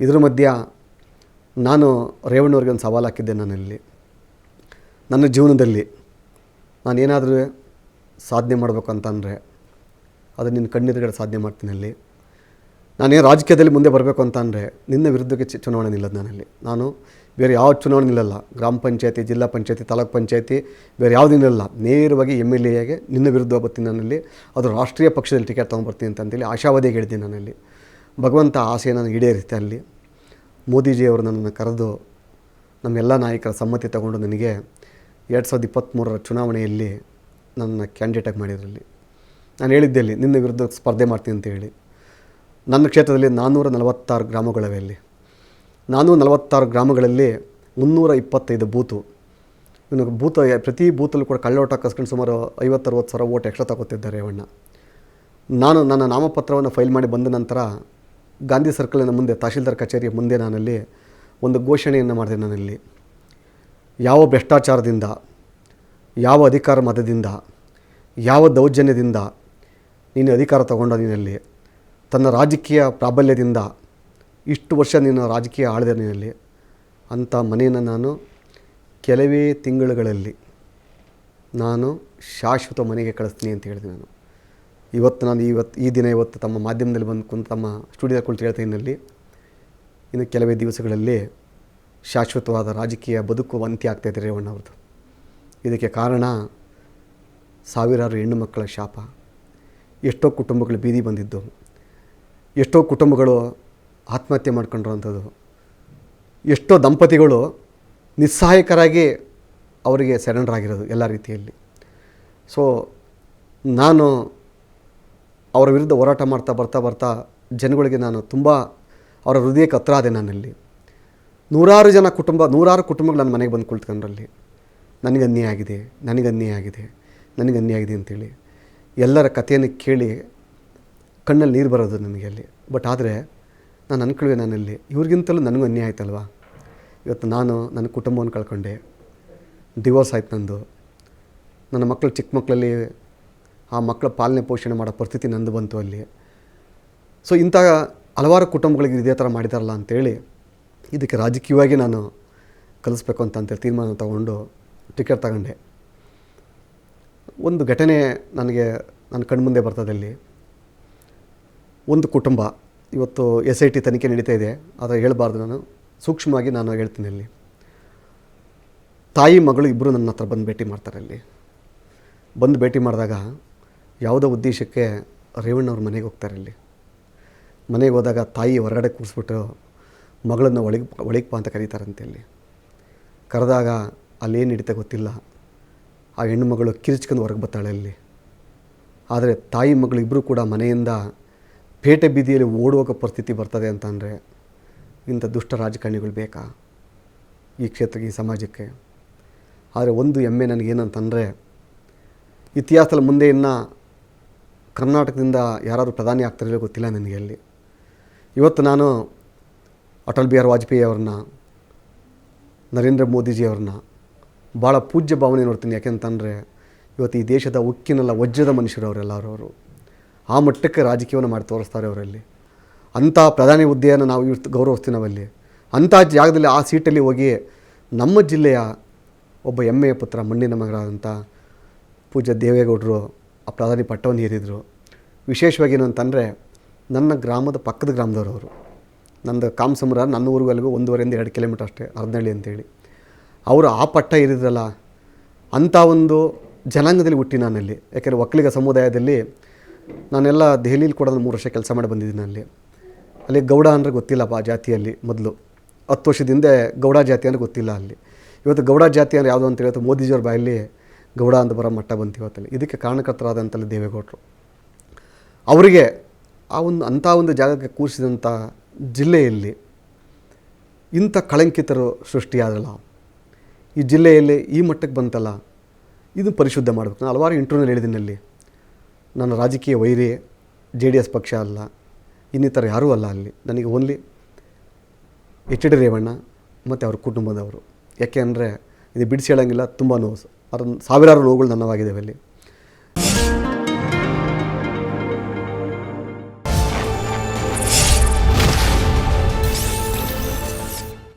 ಇದ್ರ ಮಧ್ಯ ನಾನು ರೇವಣ್ಣವ್ರಿಗೆ ಒಂದು ಸವಾಲು ಹಾಕಿದ್ದೆ ನಾನಲ್ಲಿ ನನ್ನ ಜೀವನದಲ್ಲಿ ನಾನು ಏನಾದರೂ ಸಾಧನೆ ಮಾಡಬೇಕು ಅಂತಂದರೆ ಅದು ನಿನ್ನ ಕಣ್ಣೆದುರುಗಡೆ ಸಾಧನೆ ಮಾಡ್ತೀನಿ ಅಲ್ಲಿ. ನಾನೇನು ರಾಜಕೀಯದಲ್ಲಿ ಮುಂದೆ ಬರಬೇಕು ಅಂತ ಅಂದರೆ ನಿನ್ನ ವಿರುದ್ಧಕ್ಕೆ ಚುನಾವಣೆ ನಿಲ್ಲದು ನಾನಲ್ಲಿ. ನಾನು ಬೇರೆ ಯಾವ ಚುನಾವಣೆ ನಿಲ್ಲಲ್ಲ. ಗ್ರಾಮ ಪಂಚಾಯತಿ, ಜಿಲ್ಲಾ ಪಂಚಾಯತಿ, ತಾಲೂಕು ಪಂಚಾಯತಿ ಬೇರೆ ಯಾವುದೂ ನಿಲ್ಲಲ್ಲ. ನೇರವಾಗಿ ಎಂ ಎಲ್ ಎಗೆ ನಿನ್ನ ವಿರುದ್ಧ ಬರ್ತೀನಿ ನಾನಲ್ಲಿ. ಅದು ರಾಷ್ಟ್ರೀಯ ಪಕ್ಷದಲ್ಲಿ ಟಿಕೆಟ್ ತೊಗೊಂಡ್ಬರ್ತೀನಿ ಅಂತಂದೇಳಿ ಆಶಾವಾದಿಗೆ ಹೇಳಿದ್ದೀನಿ ನಾನಲ್ಲಿ. ಭಗವಂತ ಆಸೆ ನಾನು ಈಡೇರಿತೆ ಅಲ್ಲಿ. ಮೋದಿಜಿಯವರು ನನ್ನನ್ನು ಕರೆದು ನಮ್ಮೆಲ್ಲ ನಾಯಕರ ಸಮ್ಮತಿ ತಗೊಂಡು ನನಗೆ ಎರಡು ಸಾವಿರದ ಇಪ್ಪತ್ತ್ಮೂರರ ಚುನಾವಣೆಯಲ್ಲಿ ನನ್ನ ಕ್ಯಾಂಡಿಡೇಟಾಗಿ ಮಾಡಿದ್ರಲ್ಲಿ. ನಾನು ಹೇಳಿದ್ದೆ ಅಲ್ಲಿ, ನಿನ್ನ ವಿರುದ್ಧ ಸ್ಪರ್ಧೆ ಮಾಡ್ತೀನಿ ಅಂತ ಹೇಳಿ. ನನ್ನ ಕ್ಷೇತ್ರದಲ್ಲಿ ನಾನ್ನೂರ ನಲವತ್ತಾರು ಗ್ರಾಮಗಳವೆ ಅಲ್ಲಿ. ನಾನ್ನೂರ ನಲವತ್ತಾರು ಗ್ರಾಮಗಳಲ್ಲಿ ಮುನ್ನೂರ ಇಪ್ಪತ್ತೈದು ಬೂತು. ಇನ್ನು ಬೂತ, ಪ್ರತಿ ಬೂತಲ್ಲೂ ಕೂಡ ಕಳ್ಳೋಟ ಕಸ್ಕೊಂಡು ಸುಮಾರು ಐವತ್ತರವತ್ತು ಸಾವಿರ ಓಟ್ ಎಕ್ಸ್ಟ್ರಾ ತಗೋತಿದ್ದಾರೆ ರೇವಣ್ಣ. ನಾನು ನನ್ನ ನಾಮಪತ್ರವನ್ನು ಫೈಲ್ ಮಾಡಿ ಬಂದ ನಂತರ ಗಾಂಧಿ ಸರ್ಕಲಿನ ಮುಂದೆ, ತಹಶೀಲ್ದಾರ್ ಕಚೇರಿಯ ಮುಂದೆ ನಾನಲ್ಲಿ ಒಂದು ಘೋಷಣೆಯನ್ನು ಮಾಡಿದೆ ನಾನಲ್ಲಿ. ಯಾವ ಭ್ರಷ್ಟಾಚಾರದಿಂದ, ಯಾವ ಅಧಿಕಾರ ಮತದಿಂದ, ಯಾವ ದೌರ್ಜನ್ಯದಿಂದ ನೀನು ಅಧಿಕಾರ ತಗೊಂಡ ನಿನ್ನಲ್ಲಿ ತನ್ನ ರಾಜಕೀಯ ಪ್ರಾಬಲ್ಯದಿಂದ ಇಷ್ಟು ವರ್ಷ ನೀನು ರಾಜಕೀಯ ಆಳಿದೆ ನಿನ್ನಲ್ಲಿ ಅಂಥ ಮನೆಯನ್ನು ನಾನು ಕೆಲವೇ ತಿಂಗಳುಗಳಲ್ಲಿ ನಾನು ಶಾಶ್ವತ ಮನೆಗೆ ಕಳಿಸ್ತೀನಿ ಅಂತ ಹೇಳಿದೆ ನಾನು. ಇವತ್ತು ನಾನು ಇವತ್ತು ಈ ದಿನ ಇವತ್ತು ತಮ್ಮ ಮಾಧ್ಯಮದಲ್ಲಿ ಬಂದು ಕುಂತು ತಮ್ಮ ಸ್ಟುಡಿಯೋ ಕುಳಿತು ಹೇಳ್ತಾ ಇಲ್ಲಿ ಇನ್ನು ಕೆಲವೇ ದಿವಸಗಳಲ್ಲಿ ಶಾಶ್ವತವಾದ ರಾಜಕೀಯ ಬದುಕು ಅಂತ್ಯ ಆಗ್ತಾಯಿದೆ ರೇವಣ್ಣ ಅವ್ರದ್ದು. ಇದಕ್ಕೆ ಕಾರಣ ಸಾವಿರಾರು ಹೆಣ್ಣು ಮಕ್ಕಳ ಶಾಪ. ಎಷ್ಟೋ ಕುಟುಂಬಗಳು ಬೀದಿ ಬಂದಿದ್ದು. ಎಷ್ಟೋ ಕುಟುಂಬಗಳು ಆತ್ಮಹತ್ಯೆ ಮಾಡ್ಕೊಂಡಿರೋವಂಥದ್ದು ಎಷ್ಟೋ ದಂಪತಿಗಳು ನಿಸ್ಸಹಾಯಕರಾಗಿ ಅವರಿಗೆ ಸರೆಂಡರ್ ಆಗಿರೋದು ಎಲ್ಲ ರೀತಿಯಲ್ಲಿ. ಸೊ ನಾನು ಅವರ ವಿರುದ್ಧ ಹೋರಾಟ ಮಾಡ್ತಾ ಬರ್ತಾ ಬರ್ತಾ ಜನಗಳಿಗೆ ನಾನು ತುಂಬ ಅವರ ಹೃದಯಕ್ಕೆ ಹತ್ರ ಆದೆ ನಾನಲ್ಲಿ. ನೂರಾರು ಜನ ಕುಟುಂಬ, ನೂರಾರು ಕುಟುಂಬಗಳು ನನ್ನ ಮನೆಗೆ ಬಂದು ಕುಳಿತುಕೊಂಡ್ರಲ್ಲಿ ನನಗೆ ಅನ್ಯಾಯ ಆಗಿದೆ, ನನಗೆ ಅನ್ಯಾಯ ಆಗಿದೆ, ನನಗೆ ಅನ್ಯಾಯ ಆಗಿದೆ ಅಂತೇಳಿ ಎಲ್ಲರ ಕಥೆಯನ್ನು ಕೇಳಿ ಕಣ್ಣಲ್ಲಿ ನೀರು ಬರೋದು ನನಗೆ ಅಲ್ಲಿ. ಬಟ್ ಆದರೆ ನಾನು ಅನ್ಕೊಳ್ಳುವೆ ನಾನಲ್ಲಿ, ಇವ್ರಿಗಿಂತಲೂ ನನಗೂ ಅನ್ಯಾಯ ಆಯ್ತಲ್ವಾ? ಇವತ್ತು ನಾನು ನನ್ನ ಕುಟುಂಬವನ್ನು ಕಳ್ಕೊಂಡೆ ಡಿವೋರ್ಸ್ ಆಯ್ತು ನಂದು. ನನ್ನ ಮಕ್ಕಳು ಚಿಕ್ಕ ಮಕ್ಕಳಲ್ಲಿ ಆ ಮಕ್ಕಳ ಪಾಲನೆ ಪೋಷಣೆ ಮಾಡೋ ಪರಿಸ್ಥಿತಿ ನಂದು ಬಂತು ಅಲ್ಲಿ. ಸೊ ಇಂಥ ಹಲವಾರು ಕುಟುಂಬಗಳಿಗೆ ಇದೇ ಥರ ಮಾಡಿದಾರಲ್ಲ ಅಂತೇಳಿ ಇದಕ್ಕೆ ರಾಜಕೀಯವಾಗಿ ನಾನು ಕಲಿಸ್ಬೇಕು ಅಂತ ಅಂತೇಳಿ ತೀರ್ಮಾನ ತಗೊಂಡು ಟಿಕೆಟ್ ತಗೊಂಡೆ. ಒಂದು ಘಟನೆ ನನಗೆ ನನ್ನ ಕಣ್ಮುಂದೆ ಬರ್ತದಲ್ಲಿ ಒಂದು ಕುಟುಂಬ, ಇವತ್ತು ಎಸ್ ಐ ಟಿ ತನಿಖೆ ನಡೀತಾ ಇದೆ ಆದರೆ ಹೇಳಬಾರ್ದು ನಾನು, ಸೂಕ್ಷ್ಮವಾಗಿ ನಾನು ಹೇಳ್ತೀನಿ ಅಲ್ಲಿ. ತಾಯಿ ಮಗಳು ಇಬ್ಬರು ನನ್ನ ಹತ್ರ ಬಂದು ಭೇಟಿ ಮಾಡ್ತಾರೆ ಅಲ್ಲಿ. ಬಂದು ಭೇಟಿ ಮಾಡಿದಾಗ ಯಾವುದೋ ಉದ್ದೇಶಕ್ಕೆ ರೇವಣ್ಣವ್ರ ಮನೆಗೆ ಹೋಗ್ತಾರೆ ಇಲ್ಲಿ. ಮನೆಗೆ ಹೋದಾಗ ತಾಯಿ ಹೊರಗಡೆ ಕೂರಿಸ್ಬಿಟ್ಟು ಮಗಳನ್ನು ಒಳಗೆ ಒಳಗೆ ಅಂತ ಕರೀತಾರಂತೆ ಅಲ್ಲಿ ಕರೆದಾಗ ಅಲ್ಲೇನು ಹಿಡಿತ ಗೊತ್ತಿಲ್ಲ. ಆ ಹೆಣ್ಣು ಮಗಳು ಕಿರಿಚ್ಕೊಂಡು ಹೊರಗೆ ಬರ್ತಾಳೆ ಅಲ್ಲಿ ಆದರೆ ತಾಯಿ ಮಗಳು ಇಬ್ಬರು ಕೂಡ ಮನೆಯಿಂದ ಪೇಟೆ ಬೀದಿಯಲ್ಲಿ ಓಡುವಾಗ ಪರಿಸ್ಥಿತಿ ಬರ್ತದೆ ಅಂತಂದರೆ ಇಂಥ ದುಷ್ಟ ರಾಜಕಾರಣಿಗಳು ಬೇಕಾ ಈ ಕ್ಷೇತ್ರಕ್ಕೆ, ಈ ಸಮಾಜಕ್ಕೆ? ಆದರೆ ಒಂದು ಹೆಮ್ಮೆ ನನಗೇನಂತಂದರೆ ಇತಿಹಾಸದಲ್ಲಿ ಮುಂದೆ ಇನ್ನು ಕರ್ನಾಟಕದಿಂದ ಯಾರಾದರೂ ಪ್ರಧಾನಿ ಇಲ್ಲೋ ಗೊತ್ತಿಲ್ಲ ನನಗೆ ಅಲ್ಲಿ. ಇವತ್ತು ನಾನು ಅಟಲ್ ಬಿಹಾರಿ ವಾಜಪೇಯಿ ಅವ್ರನ್ನ, ನರೇಂದ್ರ ಮೋದಿಜಿಯವ್ರನ್ನ ಭಾಳ ಪೂಜ್ಯ ಭಾವನೆ ನೋಡ್ತೀನಿ. ಯಾಕೆಂತಂದರೆ ಇವತ್ತು ಈ ದೇಶದ ಉಕ್ಕಿನಲ್ಲ ವಜ್ರದ ಮನುಷ್ಯರು ಅವರೆಲ್ಲರೂ ಅವರು. ಆ ಮಟ್ಟಕ್ಕೆ ರಾಜಕೀಯವನ್ನು ಮಾಡಿ ತೋರಿಸ್ತಾರೆ ಅವರಲ್ಲಿ. ಅಂಥ ಪ್ರಧಾನಿ ಹುದ್ದೆಯನ್ನು ನಾವು ಇವತ್ತು ಗೌರವಿಸ್ತೀವಿ ನಾವಲ್ಲಿ. ಅಂಥ ಜಾಗದಲ್ಲಿ ಆ ಸೀಟಲ್ಲಿ ಹೋಗಿ ನಮ್ಮ ಜಿಲ್ಲೆಯ ಒಬ್ಬ ಹೆಮ್ಮೆಯ ಪುತ್ರ ಮಣ್ಣಿನ ಮಗಳಾದಂಥ ಪೂಜ್ಯ ದೇವೇಗೌಡರು ಆ ಪ್ರಧಾನಿ ಪಟ್ಟವನ್ನು ಏರಿದರು. ವಿಶೇಷವಾಗಿ ಏನು ಅಂತಂದರೆ ನನ್ನ ಗ್ರಾಮದ ಪಕ್ಕದ ಗ್ರಾಮದವರು ಅವರು ನಂದು ಕಾಮಸಮುರ ನನ್ನ ಊರಿಗೂ ಅಲ್ಲಿಗೂ ಒಂದೂವರೆಯಿಂದ ಎರಡು ಕಿಲೋಮೀಟರ್ ಅಷ್ಟೇ ಅರ್ಧಳ್ಳಿ ಅಂತೇಳಿ. ಅವರು ಆ ಪಟ್ಟ ಇರಿದ್ರಲ್ಲ ಅಂಥ ಒಂದು ಜನಾಂಗದಲ್ಲಿ ಹುಟ್ಟಿ ನಾನಲ್ಲಿ. ಯಾಕೆಂದರೆ ಒಕ್ಕಲಿಗ ಸಮುದಾಯದಲ್ಲಿ ನಾನೆಲ್ಲ ದೆಹಲಿಯಲ್ಲಿ ಕೂಡ ಮೂರು ವರ್ಷ ಕೆಲಸ ಮಾಡಿ ಬಂದಿದ್ದೀನಿ ಅಲ್ಲಿ. ಅಲ್ಲಿ ಗೌಡ ಅಂದರೆ ಗೊತ್ತಿಲ್ಲಪ್ಪ ಆ ಜಾತಿಯಲ್ಲಿ ಮೊದಲು. ಹತ್ತು ವರ್ಷದಿಂದ ಗೌಡ ಜಾತಿ ಅಂದರೆ ಗೊತ್ತಿಲ್ಲ ಅಲ್ಲಿ. ಇವತ್ತು ಗೌಡ ಜಾತಿ ಅಂದರೆ ಯಾವುದು ಅಂತ ಹೇಳಿದ್ರೆ ಮೋದಿಜಿಯವ್ರ ಬಾಯಲ್ಲಿ ಗೌಡ ಅಂತ ಬರೋ ಮಟ್ಟ ಬಂತು ಇವತ್ತಲ್ಲಿ ಇದಕ್ಕೆ ಕಾರಣಕರ್ತರಾದಂಥಲ್ಲಿ ದೇವೇಗೌಡರು. ಅವರಿಗೆ ಆ ಒಂದು ಅಂಥ ಒಂದು ಜಾಗಕ್ಕೆ ಕೂರಿಸಿದಂಥ ಜಿಲ್ಲೆಯಲ್ಲಿ ಇಂಥ ಕಳಂಕಿತರು ಸೃಷ್ಟಿಯಾದಲ್ಲ. ಈ ಜಿಲ್ಲೆಯಲ್ಲಿ ಈ ಮಟ್ಟಕ್ಕೆ ಬಂತಲ್ಲ ಇದು ಪರಿಶುದ್ಧ ಮಾಡಬೇಕು. ನಾನು ಹಲವಾರು ಇಂಟರ್ವ್ಯೂನಲ್ಲಿ ಹೇಳಿದ್ದೀನಿ ಅಲ್ಲಿ ನನ್ನ ರಾಜಕೀಯ ವೈರಿ ಜೆ ಡಿ ಎಸ್ ಪಕ್ಷ ಅಲ್ಲ, ಇನ್ನಿತರ ಯಾರೂ ಅಲ್ಲ ಅಲ್ಲಿ. ನನಗೆ ಓನ್ಲಿ ಎಚ್ ಡಿ ರೇವಣ್ಣ ಮತ್ತು ಅವ್ರ ಕುಟುಂಬದವರು. ಯಾಕೆ ಅಂದರೆ, ಇದು ಬಿಡಿಸಿ ಹೇಳೋಂಗಿಲ್ಲ, ತುಂಬ ನೋವು ಅದ್ರ ಸಾವಿರಾರು ನೋವುಗಳು ನನ್ನವಾಗಿದ್ದಾವೆ ಅಲ್ಲಿ